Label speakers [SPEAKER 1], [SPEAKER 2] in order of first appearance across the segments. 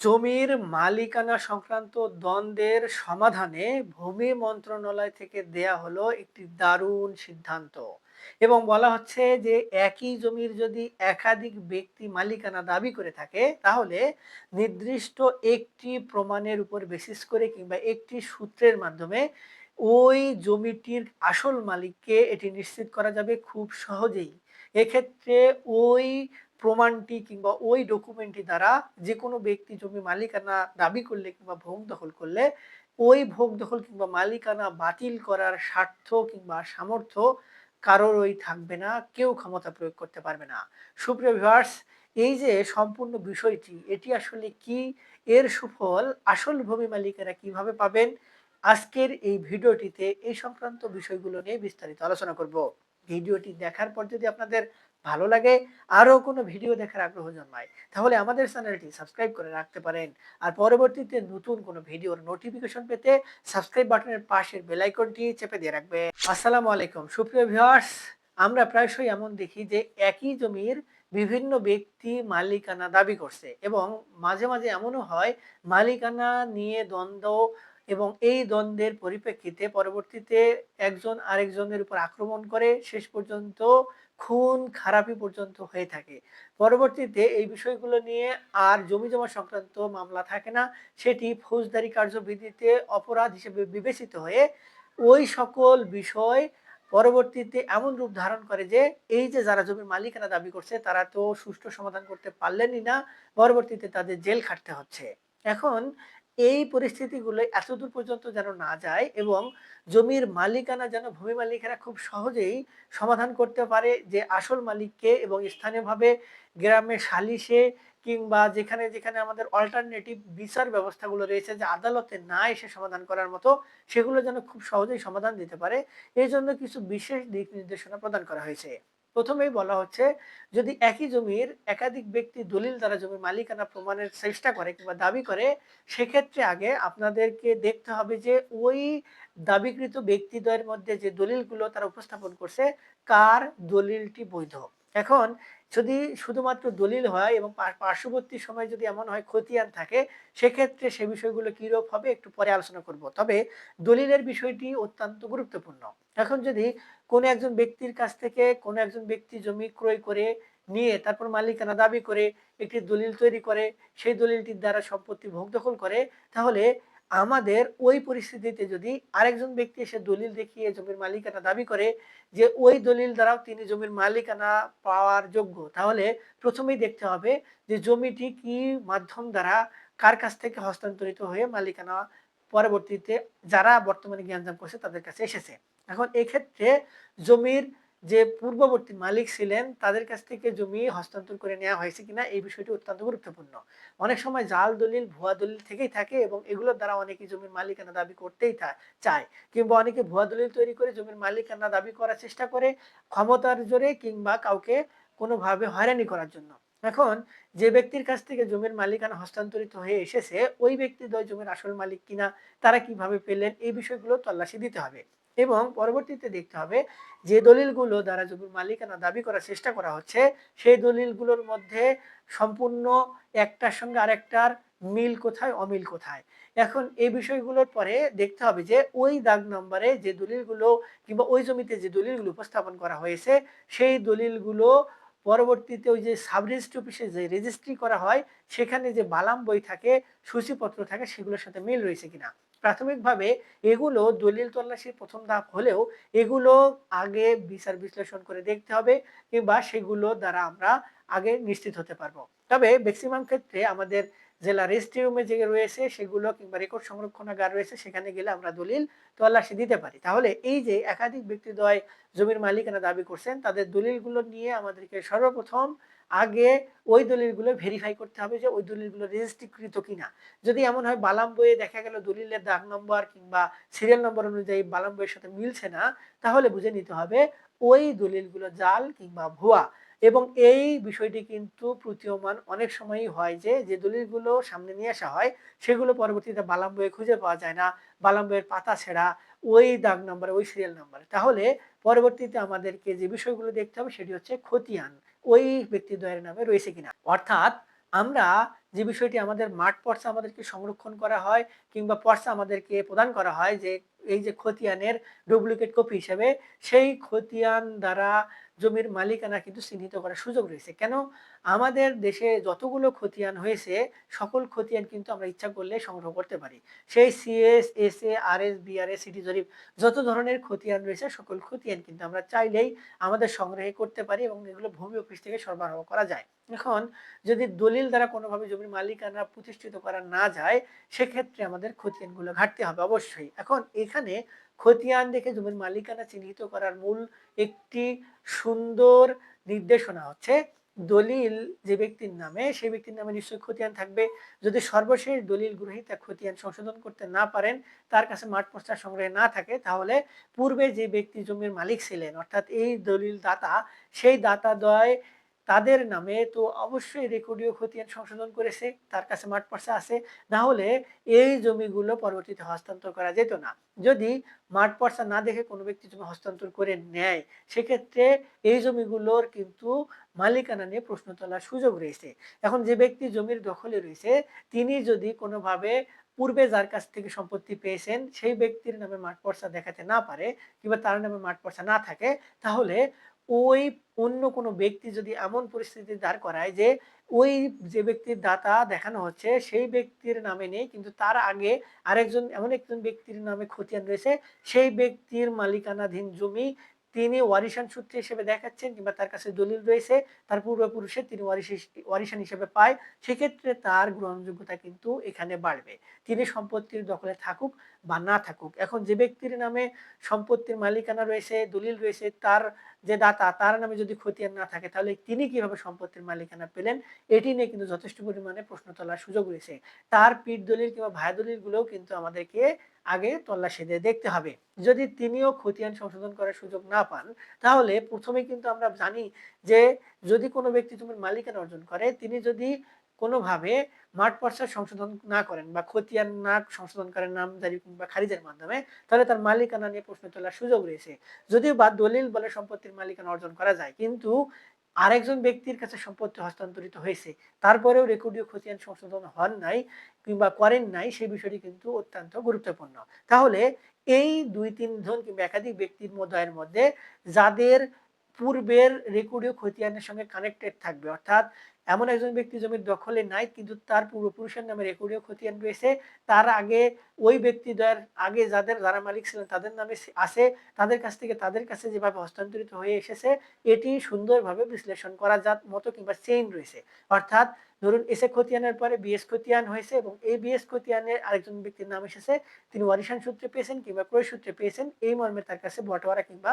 [SPEAKER 1] জমির মালিকানা সংক্রান্ত দ্বন্দ্বের সমাধানে ভূমি মন্ত্রণালয় থেকে দেয়া হলো একটি দারুণ সিদ্ধান্ত। এবং বলা হচ্ছে যে একই জমির যদি একাধিক ব্যক্তি মালিকানা দাবি করে থাকে, তাহলে নির্দিষ্ট একটি প্রমাণের উপর বেসিস করে কিংবা একটি সূত্রের মাধ্যমে ওই জমিটির আসল মালিককে এটি নিশ্চিত করা যাবে খুব সহজেই। এক্ষেত্রে ওই প্রমাণটি কিংবা ওই ডকুমেন্টটি দ্বারা যে কোনো ব্যক্তি জমি মালিকানা দাবি করলে কিংবা ভোগ দখল করলে, ওই ভোগ দখল কিংবা মালিকানা বাতিল করার স্বার্থ কিংবা সামর্থ্য কারোরই থাকবে না, কেউ ক্ষমতা প্রয়োগ করতে পারবে না। সুপ্রিয় ভিউয়ার্স এই যে সম্পূর্ণ বিষয়টি, এটি আসলে কি, এর সুফল, আসল ভূমি মালিকেরা কীভাবে পাবেন, আজকের এই ভিডিওটিতে এই সংক্রান্ত বিষয়গুলো নিয়ে বিস্তারিত আলোচনা করব। ভিডিওটি দেখার পর যদি আপনাদের ভালো লাগে, আরও কোনো ভিডিও দেখার আগ্রহ জন্মায়, তাহলে আমাদের চ্যানেলটি সাবস্ক্রাইব করে রাখতে পারেন। আর পরবর্তীতে নতুন কোনো ভিডিওর নোটিফিকেশন পেতে সাবস্ক্রাইব বাটনের পাশের বেলাইকনটি চেপে দিয়ে রাখবে আসসালামু আলাইকুম। সুপ্রিয় ভিউয়ার্স আমরা প্রায়শই এমন দেখি যে একই জমির বিভিন্ন ব্যক্তি মালিকানা দাবি করছে এবং মাঝে মাঝে এমনও হয়, মালিকানা নিয়ে দ্বন্দ্ব এবং এই দ্বন্দ্বের পরিপ্রেক্ষিতে পরবর্তীতে একজন আরেকজনের উপর আক্রমণ করে শেষ পর্যন্ত খুন খারাপি পর্যন্ত হয়ে থাকে। পরবর্তীতে এই বিষয়গুলো নিয়ে আর জমি জমা সংক্রান্ত মামলা থাকে না। সেটি ফৌজদারি কার্যবিধিতে অপরাধ হিসেবে বিবেচিত হয়ে ওই সকল বিষয় পরবর্তীতে এমন রূপ ধারণ করে যে, এই যে যারা জমির মালিকানা দাবি করছে, তারা তো সুষ্ঠু সমাধান করতে পারলেনই না। পরবর্তীতে তাদের জেল খাটতে হচ্ছে। এখন এই পরিস্থিতিগুলো এতদূর পর্যন্ত যেন না যায় এবং জমির মালিকানা যেন ভূমি মালিকেরা খুব সহজেই সমাধান করতে পারে যে আসল মালিককে এবং স্থানীয়ভাবে গ্রামে সালিশে কিংবা যেখানে যেখানে আমাদের অল্টারনেটিভ বিচার ব্যবস্থাগুলো রয়েছে যে আদালতে না এসে সমাধান করার মতো, সেগুলো যেন খুব সহজেই সমাধান দিতে পারে। এই জন্য কিছু বিশেষ দিক নির্দেশনা প্রদান করা হয়েছে। প্রথমেই বলা হচ্ছে, যদি একই জমির একাধিক ব্যক্তি দলিল দ্বারা জমির মালিকানা প্রমাণের চেষ্টা করে কিংবা দাবি করে, সেক্ষেত্রে আগে আপনাদেরকে দেখতে হবে যে ওই দাবিকৃত ব্যক্তিদ্বয়ের মধ্যে যে দলিলগুলো তারা উপস্থাপন করছে, কার দলিলটি বৈধ। এখন যদি শুধুমাত্র দলিল হয় এবং পার্শ্ববর্তী সময় যদি এমন হয় খতিয়ান থাকে, সেক্ষেত্রে সে বিষয়গুলো কীরূপ হবে একটু পরে আলোচনা করব। তবে দলিলের বিষয়টি অত্যন্ত গুরুত্বপূর্ণ। এখন যদি কোনো একজন ব্যক্তির কাছ থেকে কোনো একজন ব্যক্তি জমি ক্রয় করে নিয়ে তারপর মালিকানা দাবি করে একটি দলিল তৈরি করে, সেই দলিলটির দ্বারা সম্পত্তি ভোগ দখল করে, তাহলে আমাদের ওই পরিস্থিতিতে যদি আরেকজন ব্যক্তি এসে দলিল দেখিয়ে জমির মালিকানা দাবি করে যে ওই দলিল দ্বারাও তিনি জমির মালিকানা পাওয়ার যোগ্য, তাহলে প্রথমেই দেখতে হবে যে জমিটি কি মাধ্যম দ্বারা কার কাছ থেকে হস্তান্তরিত হয়ে মালিকানা পরবর্তীতে যারা বর্তমানে জ্ঞানজাম করছে তাদের কাছে এসেছে। এখন এক্ষেত্রে জমির যে পূর্ববর্তী মালিক ছিলেন, তাদের কাছ থেকে জমি হস্তান্তর করে নেওয়া হয়েছে কিনা, এই বিষয়টি অত্যন্ত গুরুত্বপূর্ণ। অনেক সময় জাল দলিল, ভুয়া দলিল থেকেই থাকে এবং এগুলোর দ্বারা অনেকে জমির মালিকানা দাবি করতেই চায়। কিংবা অনেকে ভুয়া দলিল তৈরি করে জমির মালিকানা দাবি করার চেষ্টা করে ক্ষমতার জোরে কিংবা কাউকে কোনোভাবে হয়রানি করার জন্য। এখন যে ব্যক্তির কাছ থেকে জমির মালিকানা হস্তান্তরিত হয়ে এসেছে, ওই ব্যক্তি জমির আসল মালিক কিনা, তারা কীভাবে পেলেন, এই বিষয়গুলো তল্লাশি দিতে হবে। এবং পরবর্তীতে দেখতে হবে যে দলিলগুলো দ্বারা জমির মালিকানা দাবি করার চেষ্টা করা হচ্ছে, সেই দলিলগুলোর মধ্যে সম্পূর্ণ একটার সঙ্গে আরেকটার মিল কোথায়, অমিল কোথায়? এখন এই বিষয়গুলোর পরে দেখতে হবে যে ওই দাগ নম্বরে যে দলিলগুলো কিংবা ওই জমিতে যে দলিলগুলো উপস্থাপন করা হয়েছে, সেই দলিলগুলো পরবর্তীতে ওই যে সাব রেজিস্ট্রি অফিসে যে রেজিস্ট্রি করা হয়, সেখানে যে বালাম বই থাকে, সূচিপত্র থাকে, সেগুলোর সাথে মিল রয়েছে কিনা? প্রাথমিকভাবে এগুলো দলিল তল্লাশির প্রথম ধাপ হলেও এগুলো আগে বিচার বিশ্লেষণ করে দেখতে হবে কিংবা সেগুলো দ্বারা আমরা আগে নিশ্চিত হতে পারব। তবে ম্যাক্সিমাম ক্ষেত্রে আমাদের জেলা রেজিস্ট্রি রুমে যে রয়েছে সেগুলো কিংবা রেকর্ড সংরক্ষণাগার রয়েছে, সেখানে গেলে আমরা দলিল তল্লাশি দিতে পারি। তাহলে এই যে একাধিক ব্যক্তিদ্বয় জমির মালিকানা দাবি করছেন, তাদের দলিলগুলো নিয়ে আমাদেরকে সর্বপ্রথম আগে ওই দলিলগুলো ভেরিফাই করতে হবে যে ওই দলিলগুলো রেজিস্ট্রিকৃত কিনা। যদি এমন হয় বালাম বইয়ে দেখা গেল দলিলের দাগ নম্বর কিংবা সিরিয়াল নম্বর অনুযায়ী বালাম বইয়ের সাথে মিলছে না, তাহলে বুঝে নিতে হবে ওই দলিলগুলো জাল কিংবা ভুয়া। এবং এই বিষয়টি কিন্তু প্রতীয়মান অনেক সময়ই হয় যে যে দলিলগুলো সামনে নিয়ে আসা হয়, সেগুলো পরবর্তীতে বালাম বইয়ে খুঁজে পাওয়া যায় না। বালাম বইয়ের পাতা ছেঁড়া ওই দাগ নাম্বার ওই সিরিয়াল নাম্বার তাহলে পরবর্তীতে আমাদেরকে যে বিষয়গুলো দেখতে হবে, সেটি হচ্ছে খতিয়ান। ওই ব্যক্তিদ্বয়ের নামে রয়েছে কিনা। অর্থাৎ আমরা যে বিষয়টি আমাদের মাঠ পর্চা আমাদেরকে সংরক্ষণ করা হয় কিংবা পর্চা আমাদেরকে প্রদান করা হয় যে এই যে খতিয়ানের ডুপ্লিকেট কপি হিসেবে, সেই খতিয়ান দ্বারা জমির মালিকানা কিন্তু চিহ্নিত করার সুযোগ রয়েছে। কেন? আমাদের দেশে যতগুলো খতিয়ান হয়েছে, সকল খতিয়ান কিন্তু আমরা ইচ্ছা করলে সংগ্রহ করতে পারি। সেই CS S A R S BRS city জরিপ যত ধরনের খতিয়ান রয়েছে, সকল খতিয়ান কিন্তু আমরা চাইলেই আমাদের সংগ্রহে করতে পারি এবং এগুলো ভূমি অফিস থেকে সরবরাহ করা যায়। এখন যদি দলিল দ্বারা কোনোভাবে জমির মালিকানা প্রতিষ্ঠিত করা না যায়, সেক্ষেত্রে আমাদের খতিয়ানগুলো ঘাটতে হবে অবশ্যই। এখন এখানে খতিয়ান দেখে জমির মালিকানা চিহ্নিত করার মূল একটি সুন্দর নির্দেশনা হচ্ছে, দলিল যে ব্যক্তির নামে, সেই ব্যক্তির নামে নিশ্চয়ই খতিয়ান থাকবে। যদি সর্বশেষ দলিল গ্রহীতা খতিয়ান সংশোধন করতে না পারেন, তার কাছে মাঠ প্রস্তাব সংগ্রহে না থাকে, তাহলে পূর্বে যে ব্যক্তি জমির মালিক ছিলেন, অর্থাৎ এই দলিল দাতা সেই দাতা দয় তাদের নামে তো অবশ্যই রেকর্ডীয় খতিয়ান সংশোধন করেছে, তার কাছে মাঠ পর্চা আছে। না হলে এই জমিগুলো পরবর্তীতে হস্তান্তর করা যেত না। যদি মাঠ পর্চা না দেখে কোনো ব্যক্তি জমি হস্তান্তর করে নেয়, সেক্ষেত্রে এই জমিগুলোর কিন্তু মালিকানা নিয়ে প্রশ্ন তোলার সুযোগ রয়েছে। এখন যে ব্যক্তি জমির দখলে রয়েছে, তিনি যদি কোনোভাবে পূর্বে যার কাছ থেকে সম্পত্তি পেয়েছেন, সেই ব্যক্তির নামে মাঠ পর্চা দেখাতে না পারে কিংবা তার নামে মাঠ পর্চা না থাকে, তাহলে ওই অন্য কোনো ব্যক্তি যদি এমন পরিস্থিতি দাঁড় করায় যে, ওই যে ব্যক্তির দাতা দেখানো হচ্ছে, সেই ব্যক্তির নামে নেই, কিন্তু তার আগে আরেকজন, এমন একজন ব্যক্তির নামে খতিয়ান রয়েছে, সেই ব্যক্তির মালিকানাধীন জমি তিনি ওয়ারিশান সূত্রে হিসেবে দেখাচ্ছেন কিংবা তার কাছে দলিল রয়েছে, তার পূর্বপুরুষের তিনি ওয়ারিশান হিসেবে পায়, সেক্ষেত্রে তার গ্রহণযোগ্যতা কিন্তু এখানে বাড়বে। তিনি সম্পত্তির দখলে থাকুক বা না থাকুক। এখন যে ব্যক্তির নামে সম্পত্তির মালিকানা রয়েছে, দলিল রয়েছে, তার যে দাতা, তার নামে যদি খতিয়ান না থাকে, তাহলে তিনি কীভাবে সম্পত্তির মালিকানা পেলেন? এটি নিয়ে কিন্তু যথেষ্ট পরিমাণে প্রশ্ন তোলার সুযোগ রয়েছে। তার পিঠ দলিল কিংবা ভাই দলিল গুলোও কিন্তু আমাদেরকে আগে তল্লাশি দিয়ে দেখতে হবে। যদি তিনিও খতিয়ান সংশোধন করার সুযোগ না পান, তাহলে প্রথমে কিন্তু আমরা জানি যে যদি কোনো ব্যক্তি জমির মালিকানা অর্জন করে, তিনি যদি কোনোভাবে মাঠ পর্চা সংশোধন না করেন বা খতিয়ান না সংশোধন করেন নামজারি কিংবা খারিজের মাধ্যমে, তাহলে তার মালিকানা নিয়ে প্রশ্ন তোলার সুযোগ রয়েছে। যদিও বা দলিল বলে সম্পত্তির মালিকানা অর্জন করা যায়, কিন্তু আরেকজন ব্যক্তির কাছে সম্পত্তি হস্তান্তরিত হয়েছে, তারপরেও রেকর্ডীয় খতিয়ান সংশোধন হন নাই কিংবা করেন নাই সেই বিষয়টি কিন্তু অত্যন্ত গুরুত্বপূর্ণ। তাহলে এই দুই তিনজন কিংবা একাধিক ব্যক্তির মধ্যের মধ্যে যাদের পূর্বের রেকর্ডীয় খতিয়ানের সঙ্গে কানেক্টেড থাকবে, অর্থাৎ এমন একজন ব্যক্তি জমির দখলে নাই, কিন্তু তার পূর্বপুরুষের নামে রেকর্ডীয় খতিয়ান রয়েছে। তার আগে ওই ব্যক্তি দ্বয়ের আগে যাদের, যারা মালিক ছিলেন, তাদের নামে আছে। তাদের কাছ থেকে তাদের কাছে যেভাবে হস্তান্তরিত হয়ে এসেছে, এটি সুন্দরভাবে বিশ্লেষণ করা যাত মতো কিংবা চেইন রয়েছে। অর্থাৎ ধরুন, এসে খতিয়ানের পরে বিএস খতিয়ান হয়েছে এবং এই বিএস খতিয়ানের আরেকজন ব্যক্তির নাম এসেছে। তিনি ওয়ারিশান সূত্রে পেয়েছেন কিংবা ক্রয় সূত্রে পেয়েছেন, এই মর্মে তার কাছে বটোয়ারা কিংবা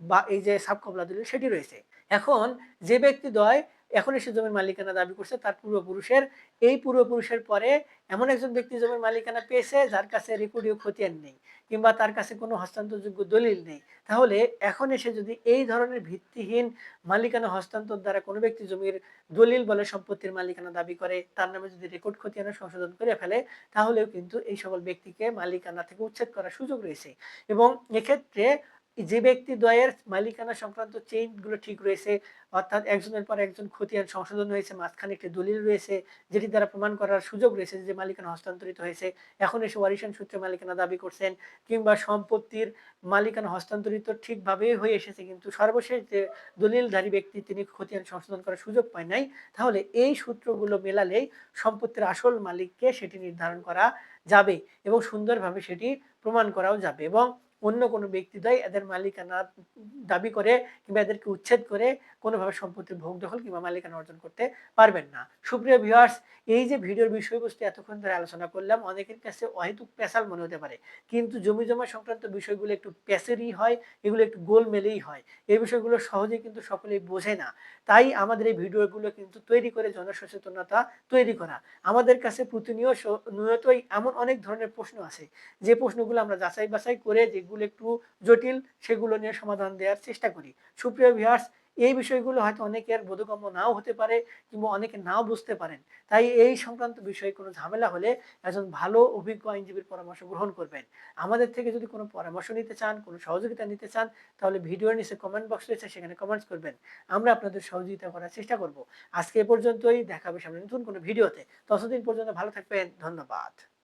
[SPEAKER 1] বা এই যে সাবকবলা দলিল সেটি রয়েছে। এখন যে ব্যক্তি দ্বয় এখন এসে জমির মালিকানা দাবি করছে, তার পূর্বপুরুষের। এই পূর্বপুরুষের পরে এমন একজন ব্যক্তি জমির মালিকানা পেয়েছে, যার কাছে রেকর্ডীয় খতিয়ান নেই, কিংবা তার কাছে কোনো হস্তান্তরযোগ্য দলিল নেই। তাহলে এখন এসে যদি এই ধরনের ভিত্তিহীন মালিকানা হস্তান্তর দ্বারা কোনো ব্যক্তি জমির দলিল বলে সম্পত্তির মালিকানা দাবি করে, তার নামে যদি রেকর্ড খতিয়ানা সংশোধন করে ফেলে, তাহলেও কিন্তু এই সকল ব্যক্তিকে মালিকানা থেকে উচ্ছেদ করার সুযোগ রয়েছে। এবং এক্ষেত্রে যে ব্যক্তি দ্বয়ের মালিকানা সংক্রান্ত চেইনগুলো ঠিক রয়েছে, অর্থাৎ একজনের পর একজন খতিয়ান সংশোধন হয়েছে, মাঝখানে একটি দলিল রয়েছে, যেটি দ্বারা প্রমাণ করার সুযোগ রয়েছে যে মালিকানা হস্তান্তরিত হয়েছে। এখন এসে ওয়ারিশান সূত্রে মালিকানা দাবি করছেন, কিংবা সম্পত্তির মালিকানা হস্তান্তরিত ঠিকভাবেই হয়ে এসেছে, কিন্তু সর্বশেষ যে দলিলধারী ব্যক্তি তিনি খতিয়ান সংশোধন করার সুযোগ পায় নাই, তাহলে এই সূত্রগুলো মেলালেই সম্পত্তির আসল মালিককে সেটি নির্ধারণ করা যাবে এবং সুন্দরভাবে সেটি প্রমাণ করাও যাবে এবং অন্য কোনো ব্যক্তিদ্বয় এদের মালিকানা দাবি করে কিংবা এদেরকে উচ্ছেদ করে কোনোভাবে সম্পত্তির ভোগ দখল কিংবা মালিকানা অর্জন করতে পারবেন না। সুপ্রিয় ভিউয়ার্স এই যে ভিডিওর বিষয়বস্তু এতক্ষণ ধরে আলোচনা করলাম, অনেকের কাছে অহেতুক পেশাল মনে হতে পারে। কিন্তু জমি জমা সংক্রান্ত বিষয়গুলো একটু প্যাসেরই হয়, এগুলো একটু গোলমেলেই হয়। এই বিষয়গুলো সহজে কিন্তু সকলেই বোঝে না। তাই আমাদের এই ভিডিওগুলো কিন্তু তৈরি করে জনসচেতনতা তৈরি করা। আমাদের কাছে প্রতিনিয়ত এমন অনেক ধরনের প্রশ্ন আছে যে প্রশ্নগুলো আমরা যাচাই বাছাই করে যেগুলো একটু জটিল, সেগুলো নিয়ে সমাধান দেওয়ার চেষ্টা করি। সুপ্রিয় ভিউয়ার্স এই বিষয়গুলো হয়তো অনেকের বোধগম্য নাও হতে পারে কিংবা অনেকে নাও বুঝতে পারেন। তাই এই সংক্রান্ত বিষয়ে কোনো ঝামেলা হলে একজন ভালো, অভিজ্ঞ আইনজীবীর পরামর্শ গ্রহণ করবেন। আমাদের থেকে যদি কোনো পরামর্শ নিতে চান, কোনো সহযোগিতা নিতে চান, তাহলে ভিডিওর নিচে কমেন্ট বক্স রয়েছে, সেখানে কমেন্টস করবেন। আমরা আপনাদের সহযোগিতা করার চেষ্টা করব। আজকে এ পর্যন্তই, দেখাবে সামনে নতুন কোনো ভিডিওতে ততদিন পর্যন্ত ভালো থাকবেন, ধন্যবাদ।